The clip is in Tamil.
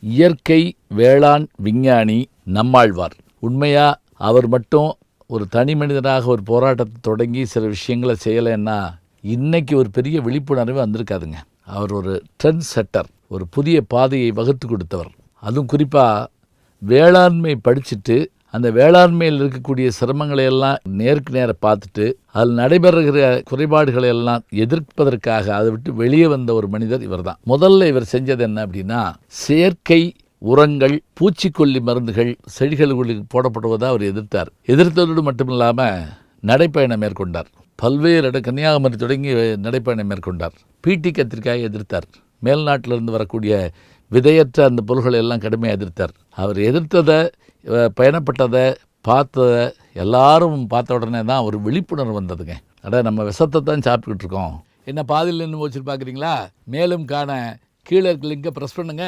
இயற்கை வேளாண் விஞ்ஞானி நம்மாழ்வார். உண்மையாக அவர் மட்டும் ஒரு தனி மனிதனாக ஒரு போராட்டத்தை தொடங்கி சில விஷயங்களை செய்யலைன்னா இன்னைக்கு ஒரு பெரிய விழிப்புணர்வு வந்திருக்காதுங்க. அவர் ஒரு ட்ரெண்ட் செட்டர் ஒரு புதிய பாதையை வகுத்து கொடுத்தவர். அதுவும் குறிப்பாக வேளாண்மை படிச்சுட்டு அந்த வேளாண்மையில் இருக்கக்கூடிய சிரமங்களை எல்லாம் நேருக்கு நேர பார்த்துட்டு அதில் நடைபெறுகிற குறைபாடுகளை எல்லாம் எதிர்ப்பதற்காக அதை விட்டு வெளியே வந்த ஒரு மனிதர் இவர்தான். முதல்ல இவர் செஞ்சது என்ன அப்படின்னா செயற்கை உரங்கள் பூச்சிக்கொல்லி மருந்துகள் செடிகளுக்கு போடப்படுவதை அவர் எதிர்த்தார். எதிர்த்ததோடு மட்டும் இல்லாமல் நடைப்பயணம் மேற்கொண்டார். பல்வேறு இட கன்னியாகுமரி தொடங்கி நடைப்பயணம் மேற்கொண்டார். பீட்டி கத்திரிக்காயை எதிர்த்தார். மேல்நாட்டிலிருந்து வரக்கூடிய விதையற்ற அந்த பொருள்களை எல்லாம் கடுமையாக எதிர்த்தார். அவர் எதிர்த்ததை பயணப்பட்டதை பார்த்ததை எல்லாரும் பார்த்த உடனே தான் ஒரு விழிப்புணர்வு வந்ததுங்க. அட நம்ம விஷத்தை தான் சாப்பிட்டுக்கிட்டு இருக்கோம். என்ன பாதியில் நின்று வச்சுட்டு பார்க்குறீங்களா மேலும் காண கீழே இருக்க லிங்கை ப்ரெஸ் பண்ணுங்க.